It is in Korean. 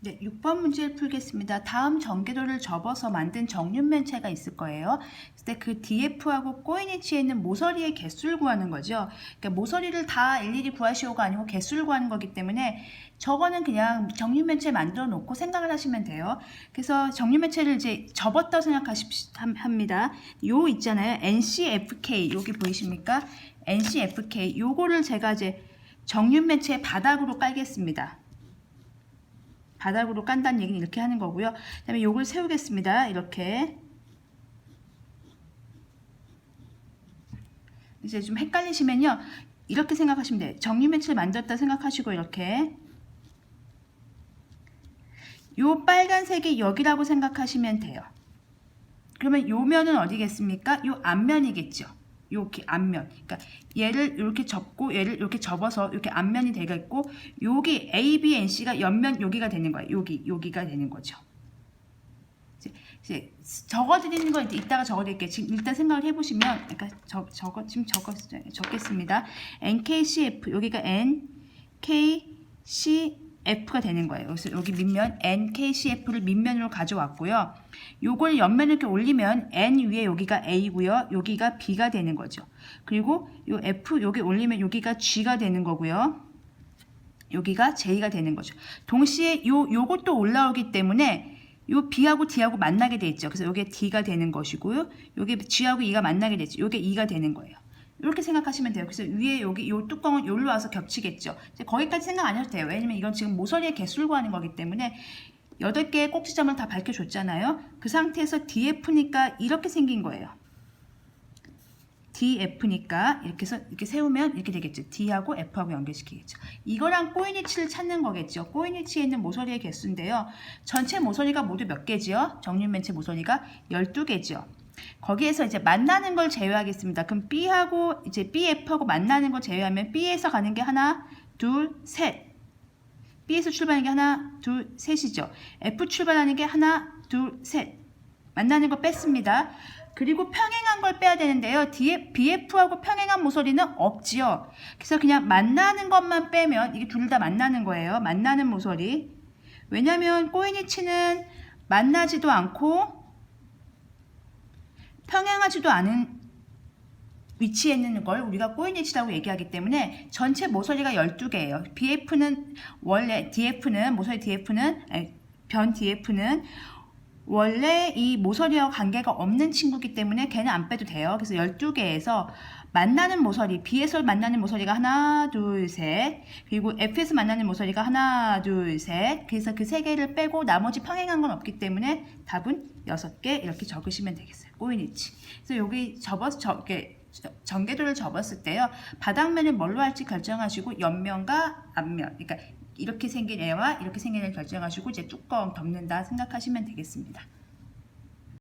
네, 6번 문제를 풀겠습니다. 다음 전개도를 접어서 만든 정육면체가 있을 거예요. 그때 그 DF하고 꼬인위치에 있는 모서리의 개수를 구하는 거죠. 그러니까 모서리를 다 일일이 구하시오가 아니고 개수를 구하는 거기 때문에 저거는 그냥 정육면체 만들어 놓고 생각을 하시면 돼요. 그래서 정육면체를 이제 접었다고 생각하십니다. 요 있잖아요. NCFK 여기 보이십니까? NCFK 요거를 제가 이제 정육면체의 바닥으로 깔겠습니다. 바닥으로 깐다는 얘기는 이렇게 하는 거고요. 그 다음에 요걸 세우겠습니다. 이렇게. 이제 좀 헷갈리시면요. 이렇게 생각하시면 돼요. 정리 매치를 만들었다 생각하시고 이렇게. 요 빨간색이 여기라고 생각하시면 돼요. 그러면 요 면은 어디겠습니까? 요 앞면이겠죠. 요렇게 앞면. 그러니까 얘를 이렇게 접고 얘를 이렇게 접어서 이렇게 앞면이 되겠고 여기 A, B, N, C가 옆면 여기가 되는 거예요. 여기 여기가 되는 거죠. 이제, 적어드리는 거 이따가 적어드릴게요. 지금 일단 생각을 해보시면 그러니까 적, 적어 지금 적었 적겠습니다. NKCF 여기가 N, K, C, F가 되는 거예요. 그래서 여기 밑면 NKCF를 밑면으로 가져왔고요. 요걸 옆면을 이렇게 올리면 N 위에 여기가 A고요. 여기가 B가 되는 거죠. 그리고 요 F 여기 올리면 여기가 G가 되는 거고요. 여기가 J가 되는 거죠. 동시에 요 요것도 올라오기 때문에 요 B하고 D하고 만나게 돼 있죠. 그래서 요게 D가 되는 것이고요. 요게 G하고 E가 만나게 되죠. 요게 E가 되는 거예요. 이렇게 생각하시면 돼요. 그래서 위에 여기 요 뚜껑은 여기로 와서 겹치겠죠. 이제 거기까지 생각 안 해도 돼요. 왜냐면 이건 지금 모서리의 개수를 구하는 거기 때문에 8개의 꼭지점을 다 밝혀줬잖아요. 그 상태에서 DF니까 이렇게 생긴 거예요. DF니까 이렇게 해서 이렇게 세우면 이렇게 되겠죠. D하고 F하고 연결시키겠죠. 이거랑 꼬인위치를 찾는 거겠죠. 꼬인위치에 있는 모서리의 개수인데요. 전체 모서리가 모두 몇 개지요? 정육면체 모서리가 12개죠. 거기에서 이제 만나는 걸 제외하겠습니다. 그럼 B하고 이제 BF하고 만나는 걸 제외하면 B에서 가는 게 하나, 둘, 셋. B에서 출발하는 게 하나, 둘, 셋이죠. F 출발하는 게 하나, 둘, 셋. 만나는 거 뺐습니다. 그리고 평행한 걸 빼야 되는데요. 뒤에 BF하고 평행한 모서리는 없지요. 그래서 그냥 만나는 것만 빼면 이게 둘 다 만나는 거예요. 만나는 모서리. 왜냐면 꼬인이 치는 만나지도 않고 평행하지도 않은 위치에 있는 걸 우리가 꼬인위치라고 얘기하기 때문에 전체 모서리가 12개예요. BF는 원래 DF는 모서리 DF는 변 DF는 원래 이 모서리와 관계가 없는 친구기 때문에 걔는 안 빼도 돼요. 그래서 12개에서 만나는 모서리, B에서 만나는 모서리가 하나, 둘, 셋. 그리고 F에서 만나는 모서리가 하나, 둘, 셋. 그래서 그 세 개를 빼고 나머지 평행한 건 없기 때문에 답은 6개 이렇게 적으시면 되겠어요. 꼬인위치. 그래서 여기 접어서 저, 이렇게 전개도를 접었을 때요. 바닥면을 뭘로 할지 결정하시고 옆면과 앞면. 그러니까 이렇게 생긴 애와 이렇게 생긴 애 결정하시고 이제 뚜껑 덮는다 생각하시면 되겠습니다.